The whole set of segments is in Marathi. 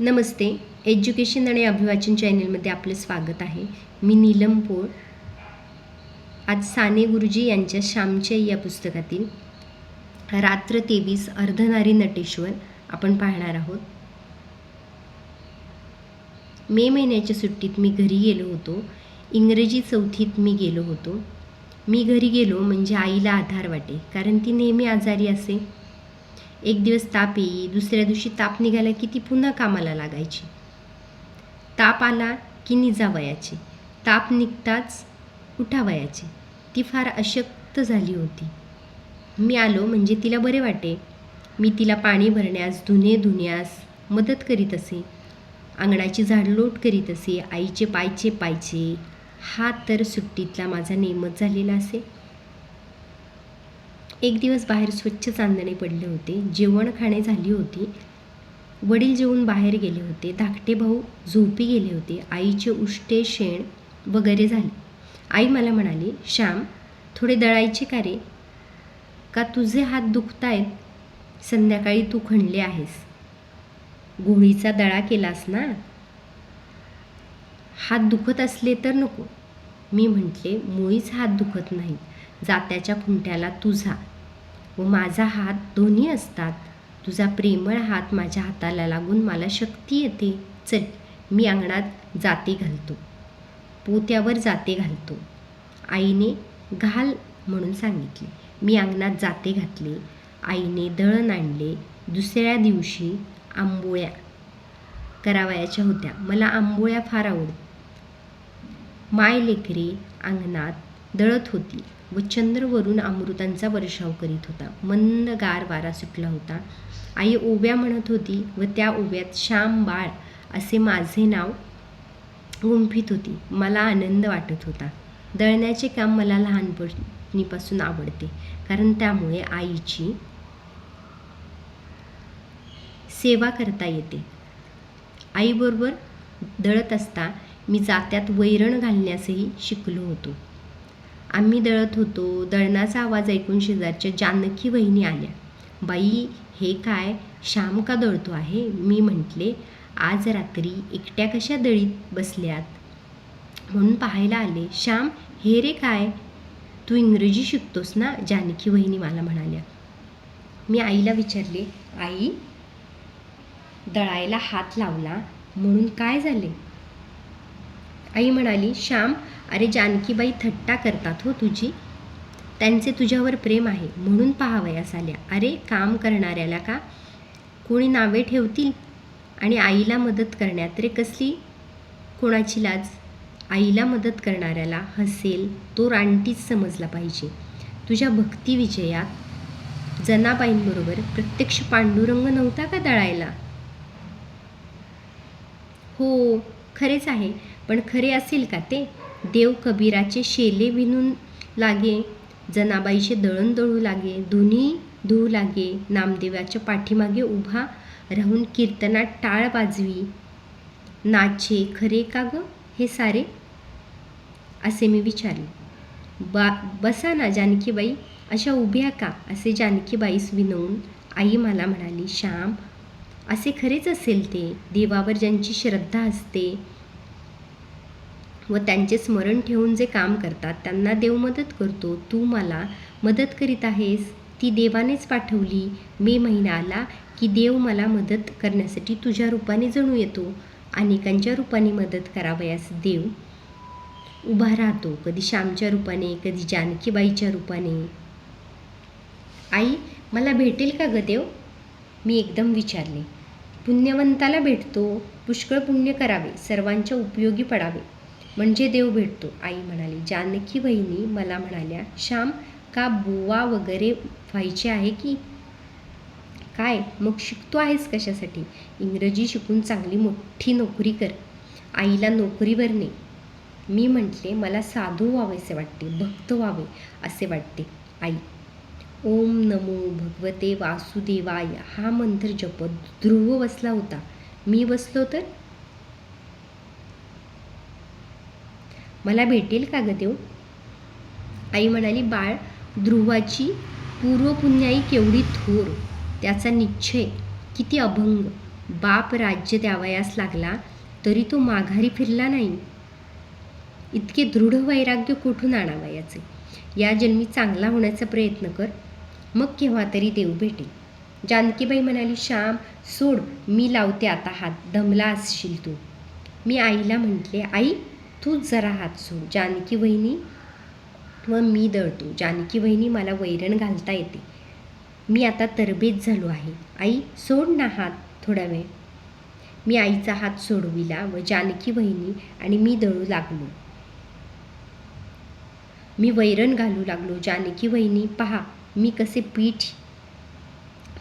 नमस्ते. एज्युकेशन आणि अभिवाचन चॅनलमध्ये आपलं स्वागत आहे. मी नीलम पोळ. आज साने गुरुजी यांच्या श्यामच्या या पुस्तकातील रात्र तेवीस अर्धनारी नटेश्वर आपण पाहणार आहोत. मे महिन्याच्या सुट्टीत मी घरी गेलो होतो. इंग्रजी चौथीत मी गेलो होतो. मी घरी गेलो म्हणजे आईला आधार वाटे कारण ती नेहमी आजारी असे. एक दिवस ताप येई दुसऱ्या दिवशी ताप निघाला की ती पुन्हा कामाला लागायची. ताप आला की निजावयाची. ताप निघताच उठावयाची. ती फार अशक्त झाली होती. मी आलो म्हणजे तिला बरे वाटे. मी तिला पाणी भरण्यास धुणे धुण्यास मदत करीत असे. अंगणाची झाडलोट करीत असे. आईचे पायचे पायचे हा तर सुट्टीतला माझा नेमच झालेला असे. एक दिवस बाहेर स्वच्छ चांदणे पडले होते. जेवण खाणे झाली होती. वडील जेवून बाहेर गेले होते. धाकटे भाऊ झोपी गेले होते. आईचे उष्टे शेण वगैरे झाले. आई मला म्हणाली श्याम थोडे दळायचे का रे? का तुझे हात दुखतायत? संध्याकाळी तू खणले आहेस. गोळीचा दळा केलास ना? हात दुखत असले तर नको. मी म्हटले मुळीच हात दुखत नाहीत. जात्याच्या खुंट्याला तुझा व माझा हात दोन्ही असतात. तुझा प्रेमळ हात माझ्या हाताला लागून मला शक्ती येते. चल मी अंगणात जाते घालतो. पोत्यावर जाते घालतो. आईने घाल म्हणून सांगितले. मी अंगणात जाते घातले. आईने दळण आणले. दुसऱ्या दिवशी आंबोळ्या करावयाच्या होत्या. मला आंबोळ्या फार आवडत माय लेकरी अंगणात दळत होती. व चंद्रवरून अमृतांचा वर्षाव करीत होता. मंद गार वारा सुटला होता. आई ओव्या म्हणत होती व त्या ओव्यात श्याम बाळ असे माझे नाव गुंफित होती. मला आनंद वाटत होता. दळण्याचे काम मला लहानपणीपासून आवडते. कारण त्यामुळे आईची सेवा करता येते. आईबरोबर दळत असता मी जात्यात वैरण घालण्यासही शिकलो होतो. आम्ही दळत होतो. दळणाचा आवाज ऐकून शेजारच्या जानकी वहिनी आल्या. बाई हे काय? श्याम का दळतो आहे? मी म्हटले आज रात्री एकट्या कशा दळीत बसल्यात? म्हणून पाहायला आले श्याम हे रे काय? तू इंग्रजी शिकतोस ना? जानकी वहिनी मला म्हणाल्या. मी आईला विचारले आई दळायला हात लावला म्हणून काय झाले? आई म्हणाली श्याम अरे जानकीबाई थट्टा करतात हो तुझी. त्यांचे तुझ्यावर प्रेम आहे म्हणून पाहावयास आल्या. अरे काम करणाऱ्याला का? कोणी नावे ठेवतील? आणि आईला मदत करण्यात रे कसली? कोणाची लाज? आईला मदत करणाऱ्याला हसेल तो रानटीच समजला पाहिजे. तुझ्या भक्तिविजयात जनाबाईंबरोबर प्रत्यक्ष पांडुरंग नव्हता का दळायला? हो खरेच आहे. पण खरे असेल का ते? देव कबीराचे शेले विणून लागे जनाबाईचे दळण दळू लागे धुनी धुऊ लागे नामदेवाच्या पाठीमागे उभा राहून कीर्तनात टाळ वाजवी. नाचे खरे का ग हे सारे? असे मी विचारले. बा बसा ना जानकीबाई अशा उभ्या का? असे जानकीबाईस विनवून आई मला म्हणाली श्याम असे खरेच असेल ते. देवावर ज्यांची श्रद्धा असते व त्यांचे स्मरण ठेवून जे काम करतात त्यांना देव मदत करतो. तू मला मदत करीत आहेस. ती देवानेच पाठवली. मे महिना आला की देव मला मदत करण्यासाठी तुझ्या रूपाने जणू येतो. अनेकांच्या रूपाने मदत करावयास देव उभा राहतो. कधी श्यामच्या रूपाने कधी जानकीबाईच्या रूपाने. आई मला भेटेल का ग देव? मी एकदम विचारले पुण्यवंताला भेटतो पुष्कळ पुण्य करावे सर्वांच्या उपयोगी पडावे म्हणजे देव भेटतो. आई म्हणाली जानकी बहिणी मला म्हणाल्या श्याम का बुवा वगैरे व्हायचे आहे की? काय मग शिकतो आहेस कशासाठी? इंग्रजी शिकून चांगली मोठी नोकरी कर आईला नोकरीवर ने. मी म्हटले मला साधू व्हावेसे वाटते भक्त व्हावे असे वाटते. आई ओम नमो भगवते वासुदेवाय. हा मंत्र जपत ध्रुव बसला होता. मी बसलो तर? मला भेटेल का ग देव आई म्हणाली बाळ ध्रुवाची पूर्वपुण्याई केवढी थोर. त्याचा निश्चय किती अभंग. बाप राज्य द्यावयास लागला तरी तो माघारी फिरला नाही. इतके दृढ वैराग्य कुठून आणावयाचे? या जन्मी चांगला होण्याचा प्रयत्न कर. मग केव्हा तरी देव भेटेल. जानकीबाई म्हणाली श्याम सोड मी लावते आता हात दमला असशील तू. मी आईला म्हटले आई तूच जरा हात सोड जानकी वहिनी व मी दळतो. जानकी वहिनी मला वैरण घालता येते. मी आता तरबेज झालो आहे. आई सोड ना हात थोडा वेळ. मी आईचा हात सोडविला व जानकी वहिनी आणि मी दळू लागलो. मी वैरण घालू लागलो. जानकी वहिनी पहा मी कसे पीठ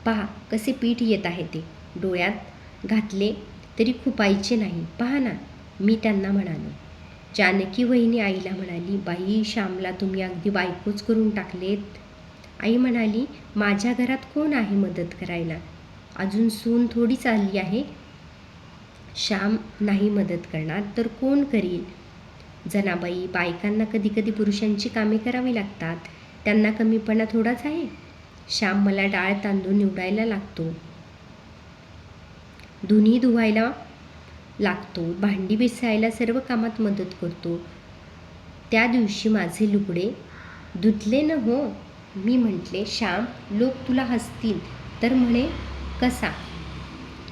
पहा कसे पीठ येत आहे ते. डोळ्यात घातले तरी खुपायचे नाही. पहा ना मी त्यांना म्हणालो. जानकी वहिनी आईला म्हणाली बाई श्यामला तुम्ही अगदी बायकोच करून टाकलेत. आई म्हणाली माझ्या घरात कोण आहे मदत करायला? अजून सून थोडीच आली आहे. श्याम नाही मदत करणार तर कोण करील? जनाबाई बायकांना कधी कधी पुरुषांची कामे करावी लागतात. त्यांना कमीपणा थोडाच आहे. श्याम मला डाळ तांदूळ निवडायला लागतो. धुनी धुवायला लागतो. भांडी बिसायला सर्व कामात मदत करतो. त्या दिवशी माझे लुगडे धुतले न हो? मी म्हटले श्याम लोक तुला हसतील. तर म्हणे कसा?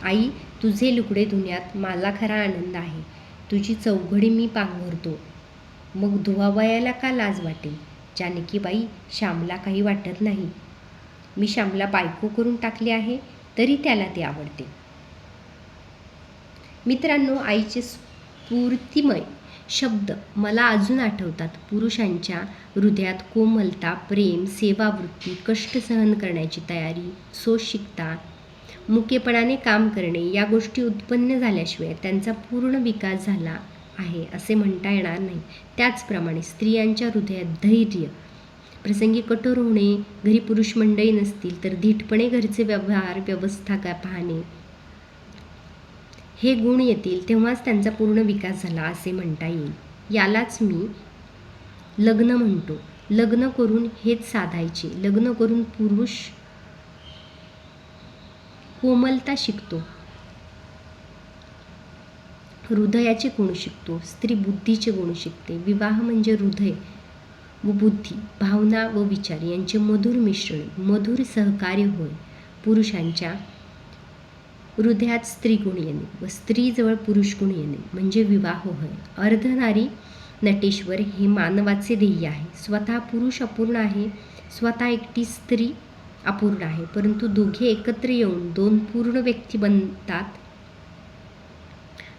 आई तुझे लुगडे धुण्यात मला खरा आनंद आहे. तुझी चौघडी मी पांघरतो. मग धुवावयाला का लाज वाटेल? जानकीबाई श्यामला काही वाटत नाही. मी श्यामला बायको करून टाकले आहे तरी त्याला ते आवडते. मित्रांनो आईचे स्फूर्तिमय शब्द मला अजून आठवतात. पुरुषांच्या हृदयात कोमलता प्रेम सेवावृत्ती कष्ट सहन करण्याची तयारी सोशिकता मुकेपणाने काम करणे या गोष्टी उत्पन्न झाल्याशिवाय त्यांचा पूर्ण विकास झाला आहे असे म्हणता येणार नाही. त्याचप्रमाणे स्त्रियांच्या हृदयात धैर्य. प्रसंगी कठोर होणे घरी पुरुष मंडळी नसतील तर धीटपणे घरचे व्यवहार व्यवस्था का पाहणे? हे गुण येतील तेव्हाच त्यांचा पूर्ण विकास झाला असे म्हणता येईल. यालाच मी लग्न म्हणतो. लग्न करून हेच साधायचे. लग्न करून पुरुष कोमलता शिकतो. हृदयाचे गुण शिकतो स्त्री बुद्धीचे गुण शिकते. विवाह म्हणजे हृदय व बुद्धी भावना व विचार यांचे मधुर मिश्रण मधुर सहकार्य होय. पुरुषांच्या हृदयात स्त्री गुण येणे व स्त्रीजवळ पुरुष गुण येणे म्हणजे विवाह होय. अर्धनारी नटेश्वर हे मानवाचे ध्येय आहे. स्वतः पुरुष अपूर्ण आहे स्वतः एकटी स्त्री अपूर्ण आहे परंतु दोघे एकत्र येऊन दोन पूर्ण व्यक्ती बनतात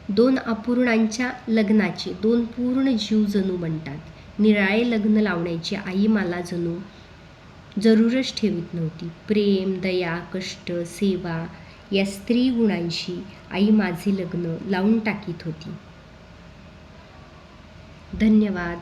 दोन अपूर्णांच्या लग्नाचे दोन पूर्ण जीव जणू म्हणतात निराळे लग्न लावण्याची आई मला जणू जरूरच ठेवीत नव्हती. प्रेम दया कष्ट सेवा या स्त्री गुणांशी आई माझे लग्न लावून टाकीत होती. धन्यवाद.